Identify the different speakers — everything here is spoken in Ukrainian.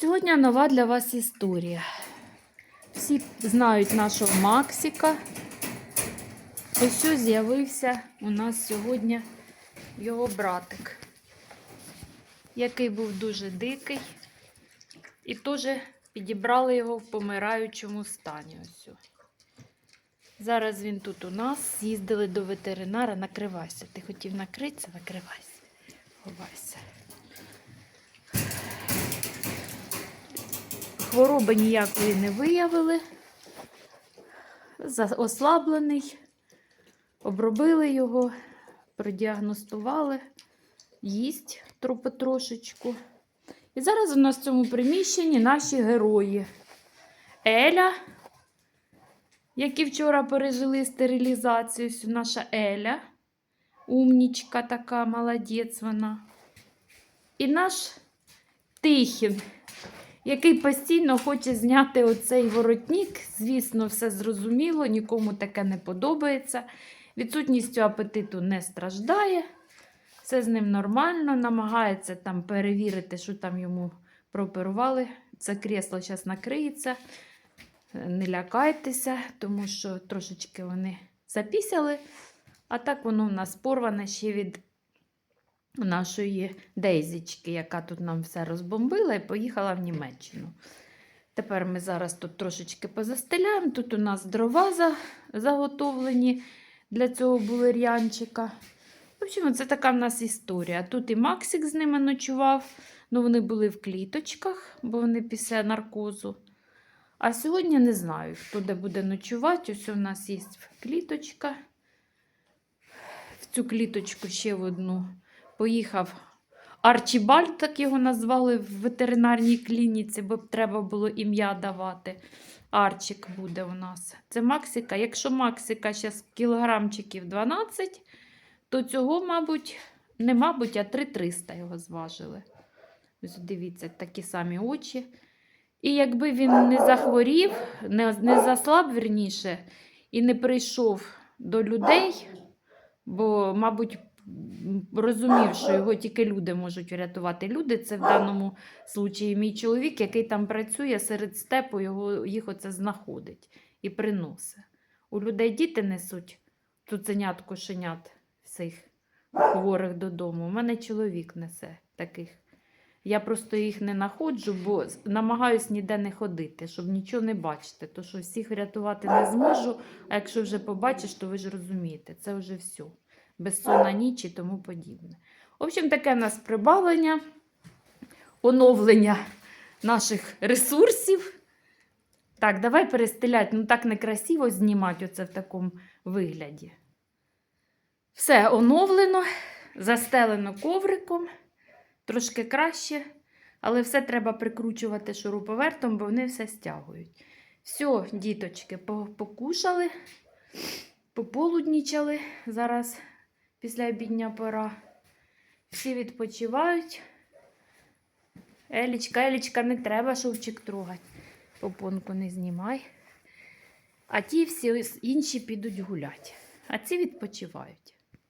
Speaker 1: Сьогодні нова для вас історія. Всі знають нашого Максика. Ось що з'явився у нас сьогодні його братик, який був дуже дикий. І теж підібрали його в помираючому стані. Ось. Зараз він тут у нас. З'їздили до ветеринара. Накривайся. Ти хотів накритися? Накривайся. Ховайся. Хвороби ніякої не виявили. Ослаблений. Обробили його, продіагностували, їсть тро- потрошечку. І зараз у нас в цьому приміщенні наші герої. Еля, які вчора пережили стерилізацію. Наша Еля. Умнічка така, молодець вона. І наш Тихін, який постійно хоче зняти оцей воротник. Звісно, все зрозуміло, нікому таке не подобається. Відсутністю апетиту не страждає. Все з ним нормально, намагається там перевірити, що там йому прооперували. Це кресло зараз накриється. Не лякайтеся, тому що трошечки вони запісяли. А так воно в нас порване ще від нашої Дейзічки, яка тут нам все розбомбила і поїхала в Німеччину. Тепер ми зараз тут трошечки позастеляємо. Тут у нас дрова заготовлені для цього булер'янчика. В общем, це така в нас історія. Тут і Максик з ними ночував. Ну, вони були в кліточках, бо вони після наркозу. А сьогодні не знаю, хто де буде ночувати. Ось у нас є кліточка. В цю кліточку ще в одну поїхав Арчібальд, так його назвали в ветеринарній клініці, бо треба було ім'я давати. Арчик буде у нас. Це Максика. Якщо Максика зараз кілограмчиків 12, то цього, мабуть, не мабуть, а 3300 його зважили. Ось дивіться, такі самі очі. І якби він не захворів, не, не заслаб вірніше, і не прийшов до людей, бо, мабуть, розумів, що його тільки люди можуть врятувати. Люди це в даному случаї мій чоловік, який там працює серед степу, його, їх оце знаходить і приносить. У людей діти несуть цуценят, кошенят всіх хворих додому. У мене чоловік несе таких. Я просто їх не знаходжу, бо намагаюсь ніде не ходити, щоб нічого не бачити. То що всіх врятувати не зможу, а якщо вже побачиш, то ви ж розумієте, це вже все. Безсонна ніч і тому подібне. В общем, таке в нас прибавлення, оновлення наших ресурсів. Так, давай перестеляти. Ну так некрасиво знімати оце в такому вигляді. Все оновлено, застелено ковриком, трошки краще, але все треба прикручувати шуруповертом, бо вони все стягують. Все, діточки, покушали, пополуднічали. Зараз після обідня пора. Всі відпочивають. Елічка, Елічка, не треба шовчик трогати. Попонку не знімай. А ті всі інші підуть гуляти. А ці відпочивають.